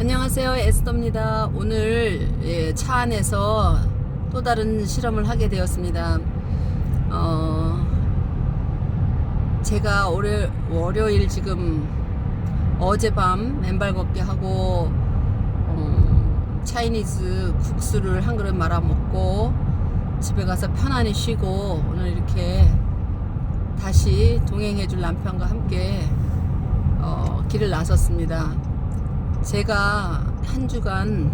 안녕하세요 에스더입니다 오늘 예, 차 안에서 또 다른 실험을 하게 되었습니다 어, 제가 올해 월요일 지금 어젯밤 맨발 걷기 하고 어, 차이니즈 국수를 한 그릇 말아 먹고 집에 가서 편안히 쉬고 오늘 이렇게 다시 동행해 줄 남편과 함께 어, 길을 나섰습니다. 제가 한 주간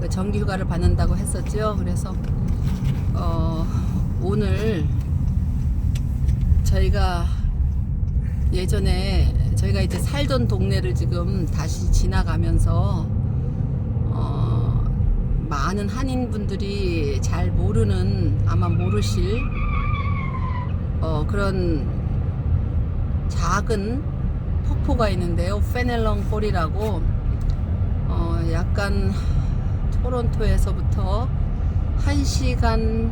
그 정기 휴가를 받는다고 했었죠. 그래서 어, 오늘 저희가 예전에 저희가 이제 살던 동네를 지금 다시 지나가면서 어, 많은 한인분들이 잘 모르는 아마 모르실 어, 그런 작은 폭포가 있는데요. 페넬렁 폴이라고 어, 약간 토론토에서부터 1시간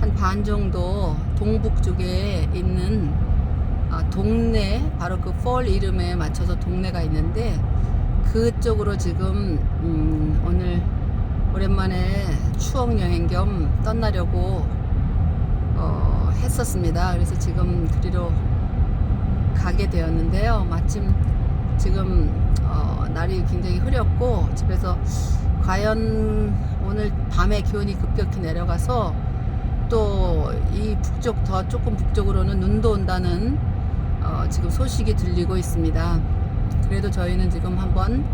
한 반 정도 동북 쪽에 있는 아, 동네 바로 그 폴 이름에 맞춰서 동네가 있는데 그쪽으로 지금 음, 오늘 오랜만에 추억 여행 겸 떠나려고 어, 했었습니다. 그래서 지금 그리로 가게 되었는데요. 마침 지금 어, 날이 굉장히 흐렸고 집에서 과연 오늘 밤에 기온이 급격히 내려가서 또 이 북쪽 더 조금 북쪽으로는 눈도 온다는 어, 지금 소식이 들리고 있습니다. 그래도 저희는 지금 한번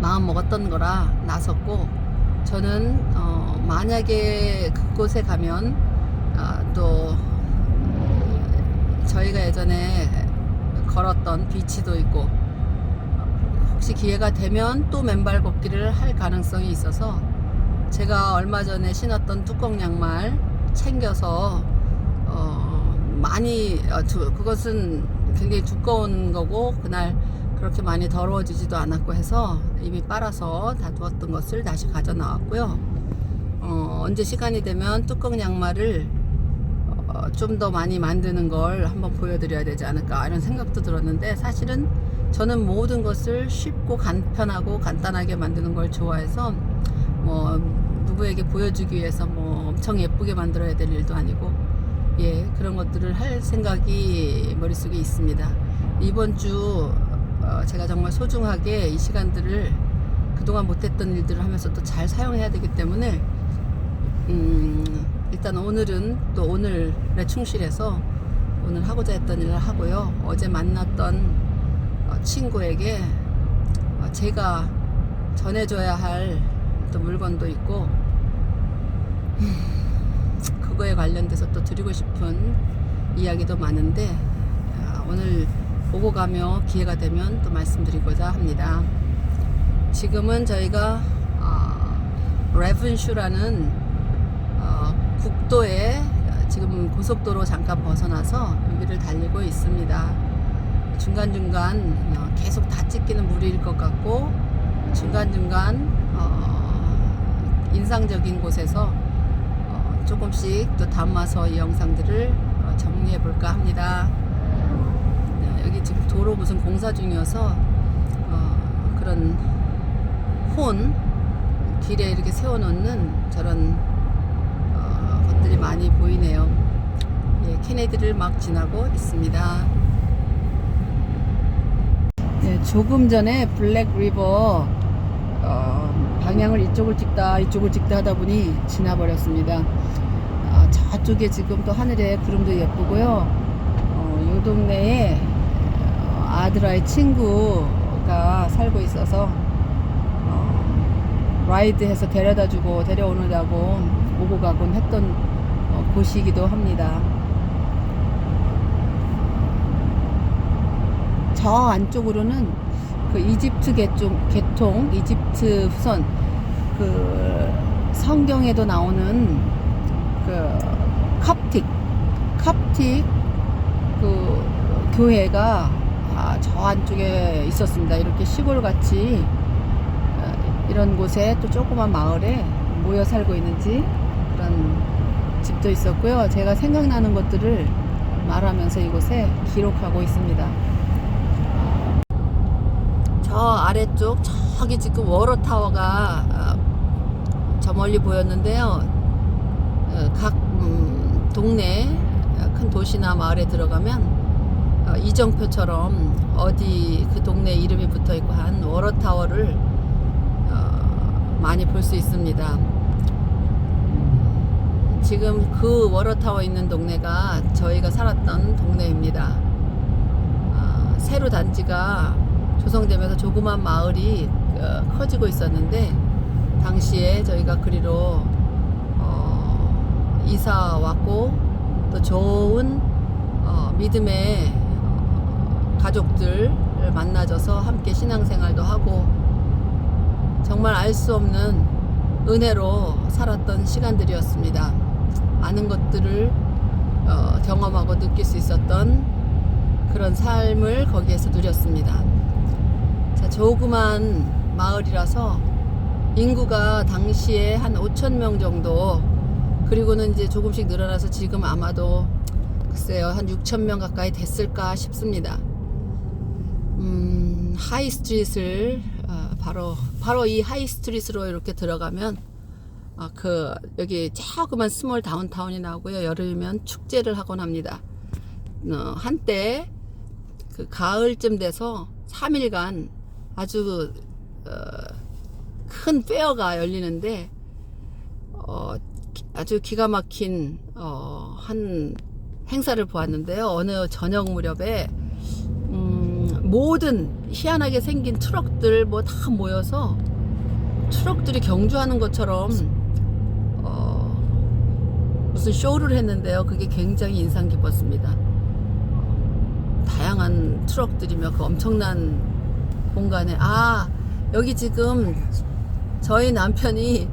마음 먹었던 거라 나섰고 저는 어, 만약에 그곳에 가면 아, 또 저희가 예전에 걸었던 비치도 있고 혹시 기회가 되면 또 맨발 걷기를 할 가능성이 있어서 제가 얼마 전에 신었던 뚜껑 양말 챙겨서 어 많이 어, 두, 그것은 굉장히 두꺼운 거고 그날 그렇게 많이 더러워지지도 않았고 해서 이미 빨아서 다 두었던 것을 다시 가져 나왔고요. 어, 언제 시간이 되면 뚜껑 양말을 어, 좀 더 많이 만드는 걸 한번 보여드려야 되지 않을까 이런 생각도 들었는데 사실은 저는 모든 것을 쉽고 간편하고 간단하게 만드는 걸 좋아해서 뭐 누구에게 보여주기 위해서 뭐 엄청 예쁘게 만들어야 될 일도 아니고 예 그런 것들을 할 생각이 머릿속에 있습니다. 이번 주 어, 제가 정말 소중하게 이 시간들을 그동안 못했던 일들을 하면서 또 잘 사용해야 되기 때문에 음, 일단 오늘은 또 오늘에 충실해서 오늘 하고자 했던 일을 하고요. 어제 만났던 어, 친구에게 어, 제가 전해줘야 할 또 물건도 있고 음, 그거에 관련돼서 또 드리고 싶은 이야기도 많은데 아, 오늘 오고 가며 기회가 되면 또 말씀드리고자 합니다. 지금은 저희가 어, 레븐슈라는 어, 국도에 지금 고속도로 잠깐 벗어나서 여기를 달리고 있습니다. 중간중간 어, 계속 다 찍히는 무리일 것 같고 중간중간 어, 인상적인 곳에서 어, 조금씩 또 담아서 이 영상들을 어, 정리해 볼까 합니다. 네, 여기 지금 도로 무슨 공사 중이어서 어, 그런 혼 길에 이렇게 세워놓는 저런 어, 것들이 많이 보이네요. 예, 케네디를 막 지나고 있습니다. 네, 조금 전에 블랙 리버 어, 방향을 이쪽을 찍다 이쪽을 찍다 하다 보니 지나버렸습니다. 아, 저쪽에 지금 또 하늘에 구름도 예쁘고요. 어, 이 동네에 어, 아들아의 친구가 살고 있어서 어, 라이드해서 데려다주고 데려오느라고 오고 가곤 했던 어, 곳이기도 합니다. 저 안쪽으로는 그 이집트 개종, 개통, 이집트 후선 그 성경에도 나오는 그 캅틱, 캅틱 그 교회가 아, 저 안쪽에 있었습니다. 이렇게 시골 같이 어, 이런 곳에 또 조그만 마을에 모여 살고 있는지 그런 집도 있었고요. 제가 생각나는 것들을 말하면서 이곳에 기록하고 있습니다. 저 아래쪽 저기 지금 워러 타워가 아, 저 멀리 보였는데요. 어, 각 음, 동네 어, 큰 도시나 마을에 들어가면 어, 이정표처럼 어디 그 동네 이름이 붙어 있고 한 워러 타워를 어, 많이 볼 수 있습니다. 지금 그 워러타워 있는 동네가 저희가 살았던 동네입니다. 아, 세로 단지가 조성되면서 조그만 마을이 어, 커지고 있었는데 당시에 저희가 그리로 어, 이사 왔고 또 좋은 어, 믿음의 어, 가족들 만나줘서 함께 신앙생활도 하고 정말 알 수 없는 은혜로 살았던 시간들이었습니다. 많은 것들을 어, 경험하고 느낄 수 있었던 그런 삶을 거기에서 누렸습니다. 자, 조그만 마을이라서 인구가 당시에 한 5천 명 정도 그리고는 이제 조금씩 늘어나서 지금 아마도 글쎄요 한 6천 명 가까이 됐을까 싶습니다. 음, 하이 스트릿을 어, 바로 바로 이 하이 스트릿으로 이렇게 들어가면 아, 그 여기 조그만 스몰 다운타운이 나오고요. 여름이면 축제를 하곤 합니다. 어, 한때 그 가을쯤 돼서 3일간 아주 어, 큰 페어가 열리는데 어, 기- 아주 기가 막힌 어, 한 행사를 보았는데요. 어느 저녁 무렵에 음, 모든 희한하게 생긴 트럭들 뭐 다 모여서 트럭들이 경주하는 것처럼 어, 무슨 쇼를 했는데요. 그게 굉장히 인상 깊었습니다. 다양한 트럭들이며 그 엄청난 공간에 아 여기 지금 저희 남편이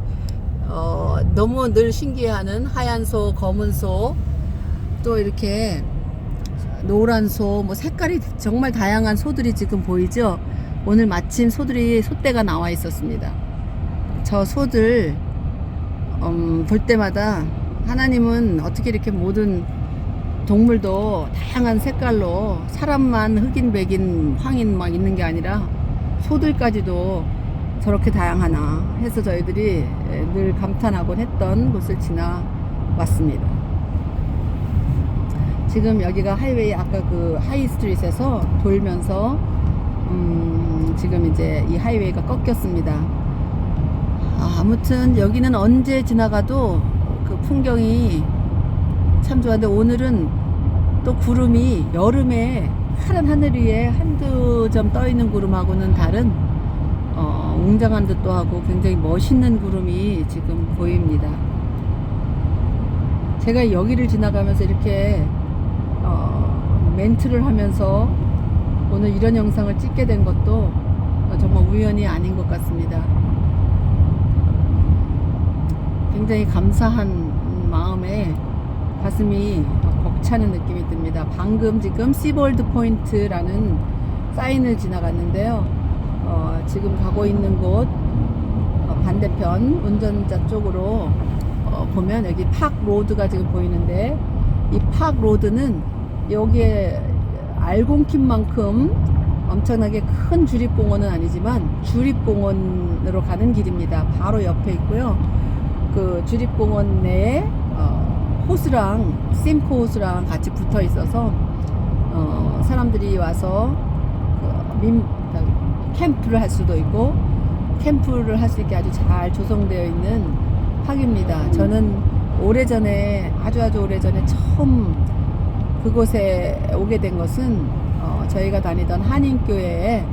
어, 너무 늘 신기해하는 하얀 소, 검은 소, 또 이렇게 노란 소, 뭐 색깔이 정말 다양한 소들이 지금 보이죠? 오늘 마침 소들이 소떼가 나와 있었습니다. 저 소들 음, 볼 때마다 하나님은 어떻게 이렇게 모든 동물도 다양한 색깔로 사람만 흑인, 백인, 황인 막 있는 게 아니라 소들까지도 저렇게 다양하나 해서 저희들이 늘 감탄하곤 했던 곳을 지나 왔습니다. 지금 여기가 하이웨이 아까 그 하이 스트릿에서 돌면서 음, 지금 이제 이 하이웨이가 꺾였습니다. 아, 아무튼 여기는 언제 지나가도 그 풍경이 참 좋았는데 오늘은 또 구름이 여름에 파란 하늘 위에 한두 점 떠 있는 구름하고는 다른 어, 웅장한 듯도 하고 굉장히 멋있는 구름이 지금 보입니다. 제가 여기를 지나가면서 이렇게 어, 멘트를 하면서 오늘 이런 영상을 찍게 된 것도 어, 정말 우연이 아닌 것 같습니다. 굉장히 감사한 마음에 가슴이 벅차는 느낌이 듭니다. 방금 지금 시볼드 포인트라는 사인을 지나갔는데요. 어, 지금 가고 있는 곳 어, 반대편 운전자 쪽으로 어, 보면 여기 팍 로드가 지금 보이는데 이 팍 로드는 여기에 알곤킨 만큼 엄청나게 큰 주립공원은 아니지만 주립공원으로 가는 길입니다. 바로 옆에 있고요. 그 주립공원 내에 어, 호수랑 심코 호수랑 같이 붙어 있어서 어, 사람들이 와서 그 민, 저기, 캠프를 할 수도 있고 캠프를 할 수 있게 아주 잘 조성되어 있는 팍입니다. 저는 오래전에 아주 아주 오래전에 처음 그곳에 오게 된 것은 어, 저희가 다니던 한인교회에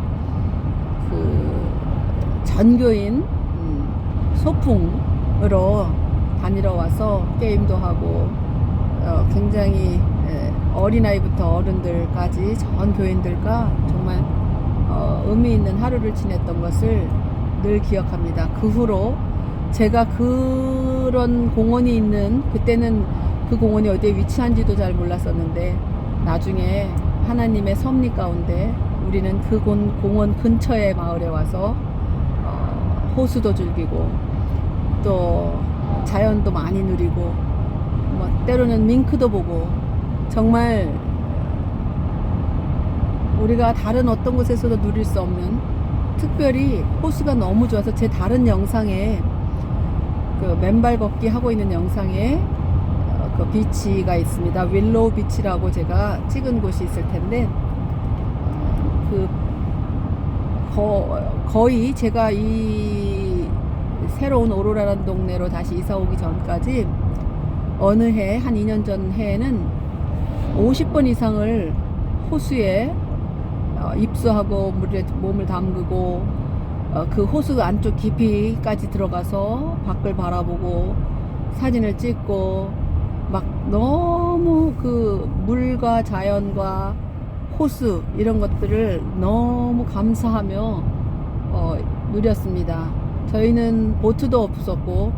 그 전교인 음, 소풍 으로 다니러 와서 게임도 하고 어, 굉장히 에, 어린아이부터 어른들까지 전 교인들과 정말 어, 의미 있는 하루를 지냈던 것을 늘 기억합니다. 그 후로 제가 그런 공원이 있는 그때는 그 공원이 어디에 위치한지도 잘 몰랐었는데 나중에 하나님의 섭리 가운데 우리는 그 공- 공원 근처의 마을에 와서 어, 호수도 즐기고 또 자연도 많이 누리고 뭐 때로는 밍크도 보고 정말 우리가 다른 어떤 곳에서도 누릴 수 없는 특별히 호수가 너무 좋아서 제 다른 영상에 그 맨발 걷기 하고 있는 영상에 어, 그 비치가 있습니다. 윌로우 비치라고 제가 찍은 곳이 있을 텐데 어, 그 거, 거의 제가 이 새로운 오로라라는 동네로 다시 이사 오기 전까지 어느 해, 한 2년 전 해에는 50번 이상을 호수에 어, 입수하고 물에 몸을 담그고 어, 그 호수 안쪽 깊이까지 들어가서 밖을 바라보고 사진을 찍고 막 너무 그 물과 자연과 호수 이런 것들을 너무 감사하며 어, 누렸습니다. 저희는 보트도 없었고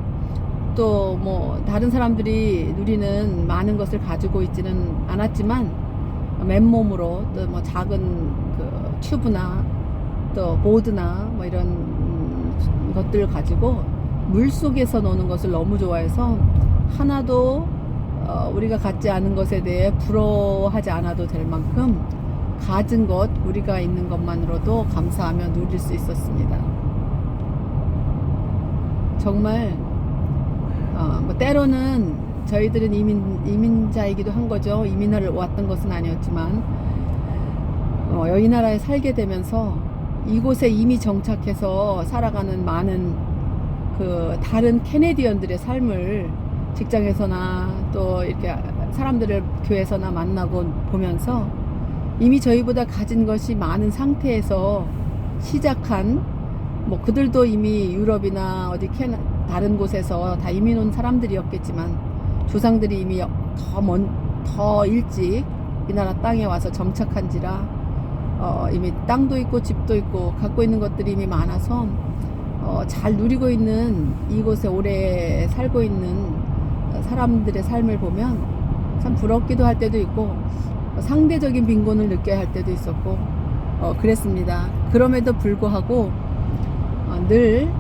또 뭐 다른 사람들이 누리는 많은 것을 가지고 있지는 않았지만 맨몸으로 또 뭐 작은 그 튜브나 또 보드나 뭐 이런 음, 것들을 가지고 물 속에서 노는 것을 너무 좋아해서 하나도 어, 우리가 갖지 않은 것에 대해 부러워하지 않아도 될 만큼 가진 것 우리가 있는 것만으로도 감사하며 누릴 수 있었습니다. 정말 어, 뭐 때로는 저희들은 이민 이민자이기도 한 거죠. 이민을 왔던 것은 아니었지만 어, 여기 나라에 살게 되면서 이곳에 이미 정착해서 살아가는 많은 그 다른 캐네디언들의 삶을 직장에서나 또 이렇게 사람들을 교회에서나 만나고 보면서 이미 저희보다 가진 것이 많은 상태에서 시작한 뭐 그들도 이미 유럽이나 어디 캐나 다른 곳에서 다 이민 온 사람들이었겠지만 조상들이 이미 더 먼, 더 일찍 이 나라 땅에 와서 정착한지라 어, 이미 땅도 있고 집도 있고 갖고 있는 것들이 이미 많아서 어, 잘 누리고 있는 이곳에 오래 살고 있는 사람들의 삶을 보면 참 부럽기도 할 때도 있고 상대적인 빈곤을 느껴야 할 때도 있었고 어, 그랬습니다. 그럼에도 불구하고 어, 늘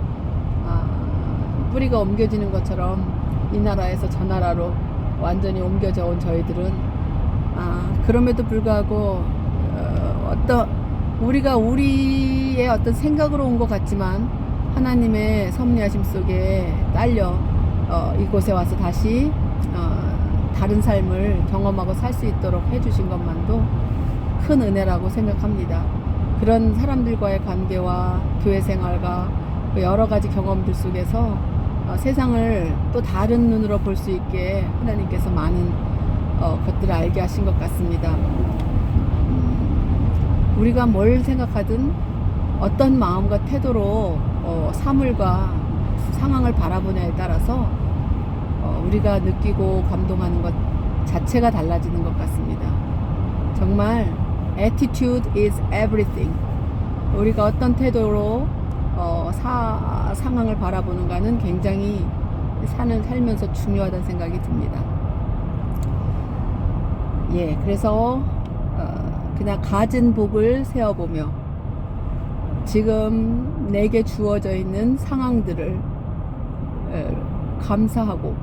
아, 뿌리가 옮겨지는 것처럼 이 나라에서 저 나라로 완전히 옮겨져 온 저희들은 아, 그럼에도 불구하고 어, 어떤 우리가 우리의 어떤 생각으로 온 것 같지만 하나님의 섭리하심 속에 딸려 어, 이곳에 와서 다시 어, 다른 삶을 경험하고 살 수 있도록 해주신 것만도 큰 은혜라고 생각합니다. 그런 사람들과의 관계와 교회 생활과 그 여러 가지 경험들 속에서 어, 세상을 또 다른 눈으로 볼 수 있게 하나님께서 많은 어, 것들을 알게 하신 것 같습니다. 음, 우리가 뭘 생각하든 어떤 마음과 태도로 어, 사물과 상황을 바라보냐에 따라서 어, 우리가 느끼고 감동하는 것 자체가 달라지는 것 같습니다. 정말 attitude is everything. 우리가 어떤 태도로 어, 사, 상황을 바라보는가는 굉장히 사는 살면서 중요하다는 생각이 듭니다. 예, 그래서 어, 그냥 가진 복을 세어보며 지금 내게 주어져 있는 상황들을 에, 감사하고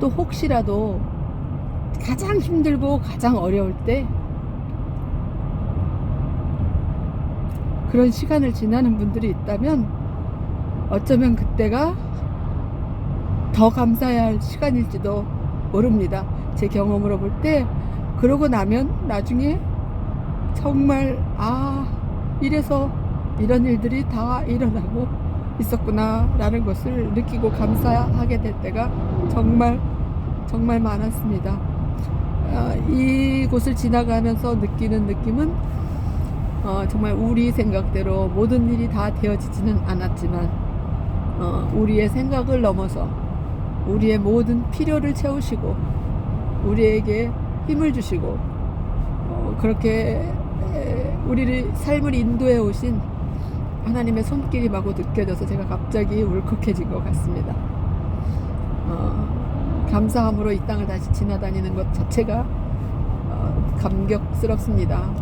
또 혹시라도 가장 힘들고 가장 어려울 때 그런 시간을 지나는 분들이 있다면 어쩌면 그때가 더 감사해야 할 시간일지도 모릅니다. 제 경험으로 볼 때 그러고 나면 나중에 정말 아 이래서 이런 일들이 다 일어나고 있었구나 라는 것을 느끼고 감사하게 될 때가 정말 정말 많았습니다. 아, 이곳을 지나가면서 느끼는 느낌은 어, 정말 우리 생각대로 모든 일이 다 되어지지는 않았지만 어, 우리의 생각을 넘어서 우리의 모든 필요를 채우시고 우리에게 힘을 주시고 어, 그렇게 에, 우리를 삶을 인도해 오신 하나님의 손길이 마구 느껴져서 제가 갑자기 울컥해진 것 같습니다. 어, 감사함으로 이 땅을 다시 지나다니는 것 자체가 어, 감격스럽습니다.